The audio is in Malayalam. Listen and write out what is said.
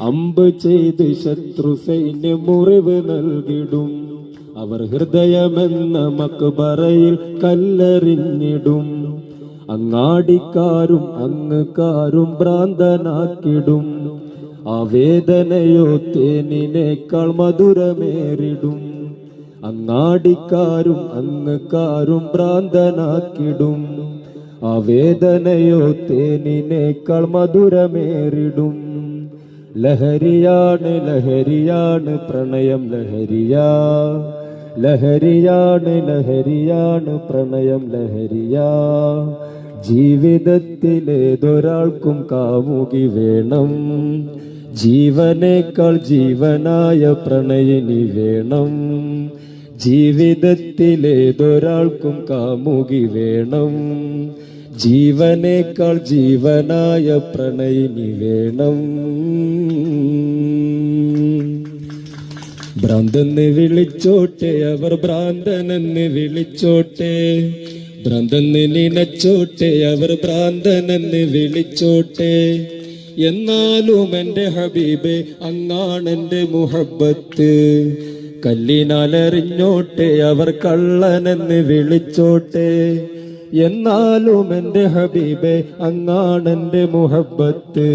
അമ്പ് ചെയ്ത് ശത്രു സൈന്യ മുറിവ് നൽകിടും. അവർ ഹൃദയമെന്ന മക്ബറയിൽ കല്ലെറിഞ്ഞിടും. അങ്ങാടിക്കാരും അങ്ങുകാരും ഭ്രാന്തനാക്കിടും. ആ വേദനയോ തേനിനേക്കാൾ മധുരമേറിടും. അങ്ങാടിക്കാരും അങ്ങുകാരും ഭ്രാന്തനാക്കിടും. ആ വേദനയോ തേനിനേക്കാൾ മധുരമേറിടും. ലഹരിയാണ് ലഹരിയാണ് പ്രണയം ലഹരിയ. ലഹരിയാണ് ലഹരിയാണ് പ്രണയം ലഹരിയ. ജീവിതത്തിലേതൊരാൾക്കും കാമുകി വേണം. ജീവനേക്കാൾ ജീവനായ പ്രണയിനി വേണം. ജീവിതത്തിലേതൊരാൾക്കും കാമുകി വേണം. ജീവനേക്കാൾ ജീവനായ പ്രണയിനി വേണം. ഭ്രാന്തെന്ന് വിളിച്ചോട്ടെ അവർ ഭ്രാന്തനെന്ന് വിളിച്ചോട്ടെ. ഭ്രാന്തെന്ന് നിനച്ചോട്ടെ അവർ ഭ്രാന്തനെന്ന് വിളിച്ചോട്ടെ. എന്നാലും എന്റെ ഹബീബ് അങ്ങാണ് എന്റെ മുഹബത്ത് കല്ലിനാലെറിഞ്ഞോട്ടെ അവർ കള്ളനെന്ന് വിളിച്ചോട്ടെ. എന്നാലും എന്റെ ഹബീബെ അങ്ങാണെന്റെ മുഹബത്ത്